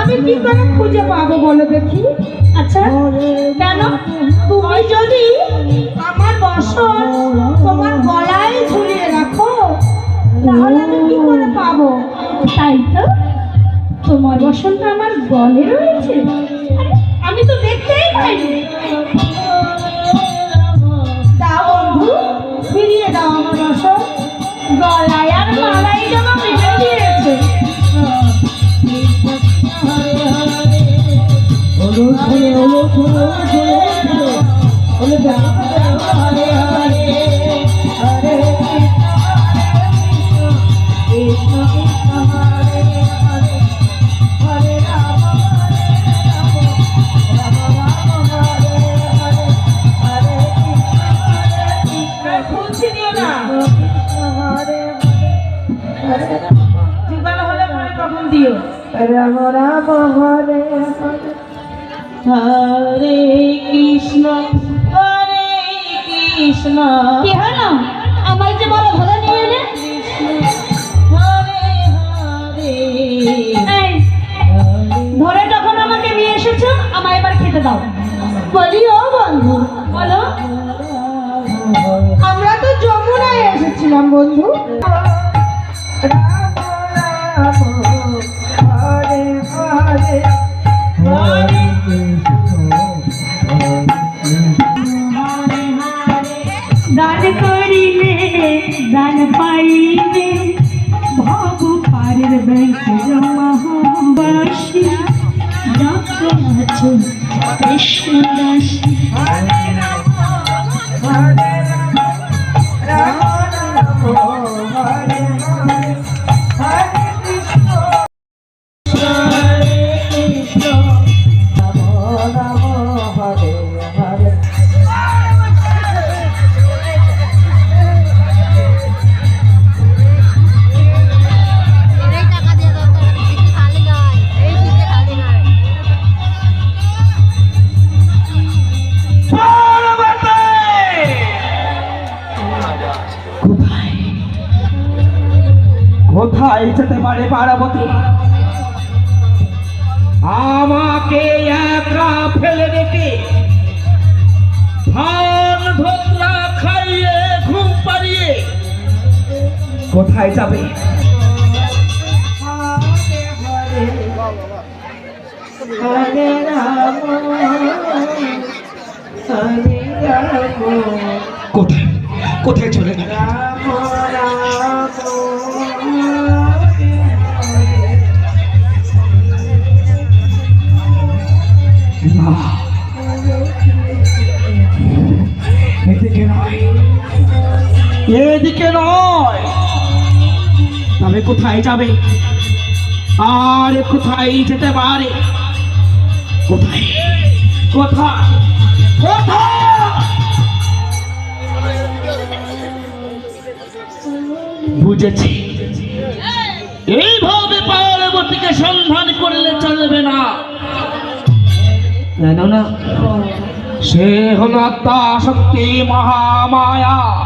আমি কি করে খুঁজে পাবো বলো দেখি? আচ্ছা কেন? তুমি যদি আমার বসন তোমার গলায় ঝুলিয়ে রাখো, তাহলে আমি কি করে পাবো? তাই তো, তোমার বসনটা আমার গলে রয়েছে। আমি তো দেখতেই পাইনি। দিও? রাম রাম হরে হরে। হরে কৃষ্ণ হরে কৃষ্ণ। কি হলো আমার যে বড় ধরে নিয়ে এলে? হরে হরে এই ধরে যখন আমাকে নিয়ে এসেছ আমায় এবার খেতে দাও। বলি ও বন্ধু বলো। আমরা তো যমুনায় এসেছিলাম বন্ধু। দান পাইলে ভব পারের ব্যাংক জমা বাসি যত আছো কৃষ্ণ কোথায় যেতে পারে পার্বতী। আমাকে একা ফেলে রেখে ধান ধোকরা খাইয়ে, ঘুম পাড়িয়ে কোথায় যাবে? কোথায়? কোথায় চলে গেল? এদিকে নয়। এদিকে নয়। তবে কোথায় যাবে? আর কোথায় যেতে পারে? কোথায়? কোথায়? কোথায়? বুঝেছি। এইভাবে পার্বতীকে সন্ধান করলে চলবে না। সে হল আত্মা শক্তি মহামায়া।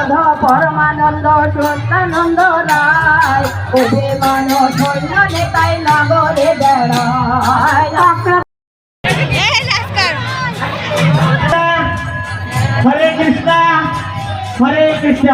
হরে কৃষ্ণ রাধ পরমানন্দ সত্যানন্দ রায়। ওহে মানব সৈন্য নেতাই নগরে বেড়ায়। হরে কৃষ্ণ হরে কৃষ্ণ।